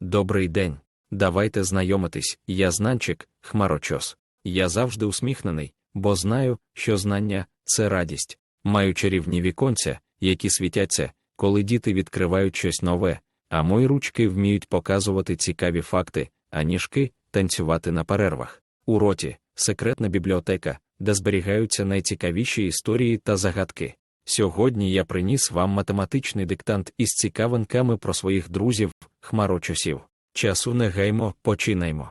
Добрий день. Давайте знайомитись. Я знанчик, хмарочос. Я завжди усміхнений, бо знаю, що знання це радість. Маю чарівні віконця, які світяться, коли діти відкривають щось нове, а мої ручки вміють показувати цікаві факти, а ніжки танцювати на перервах. У роті секретна бібліотека, де зберігаються найцікавіші історії та загадки. Сьогодні я приніс вам математичний диктант із цікавинками про своїх друзів, хмарочосів. Часу не гаймо, починаймо.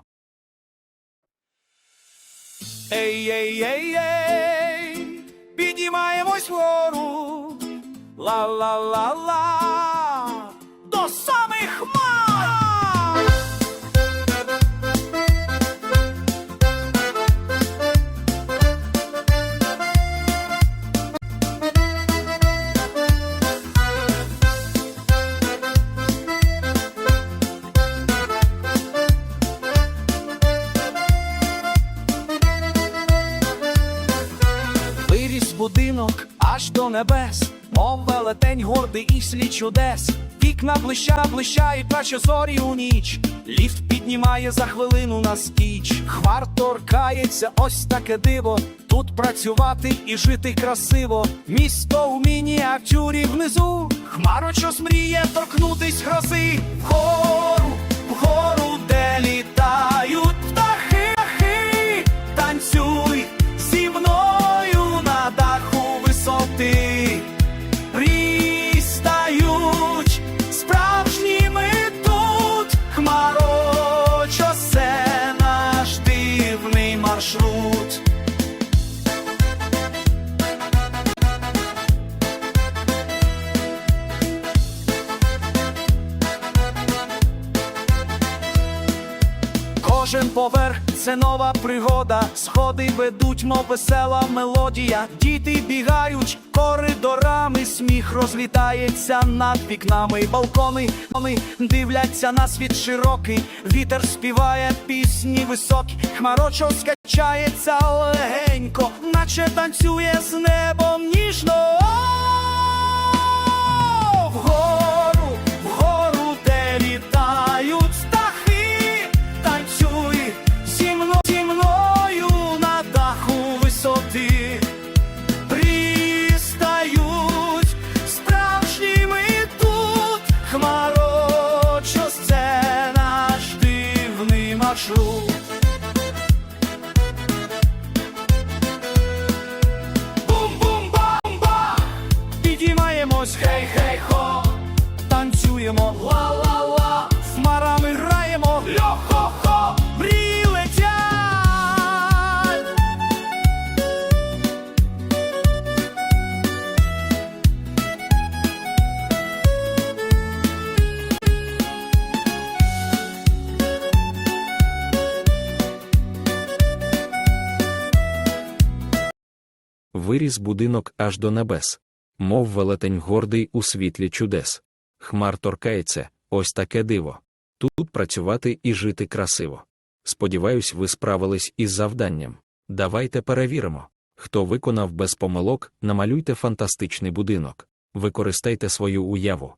Ей, ей, ей, ей, піднімаємось вгору, ла-ла-ла-ла, будинок аж до небес, мов велетень гордий і слід чудес. Вікна блища, блищають, наче зорі у ніч. Ліфт піднімає за хвилину на стіч. Хвар торкається, ось таке диво. Тут працювати і жити красиво. Місто у мініатюрі внизу. Хмарочос мріє торкнутись грози. Кожен поверх це нова пригода. Сходи ведуть, мов весела мелодія. Діти бігають коридорами, сміх розлітається над вікнами. Балкони вони дивляться на світ широкий. Вітер співає пісні високі. Хмарочо скачається легенько, наче танцює з небом дивний маршрут. Бум-бум-бам-ба! Підіймаємось, хей-хей-хо, танцюємо, ла-ла-ла, Виріс будинок аж до небес, мов велетень гордий у світлі чудес. Хмар торкається, ось таке диво. Тут працювати і жити красиво. Сподіваюсь, ви справились із завданням. Давайте перевіримо. Хто виконав без помилок, намалюйте фантастичний будинок. Використайте свою уяву.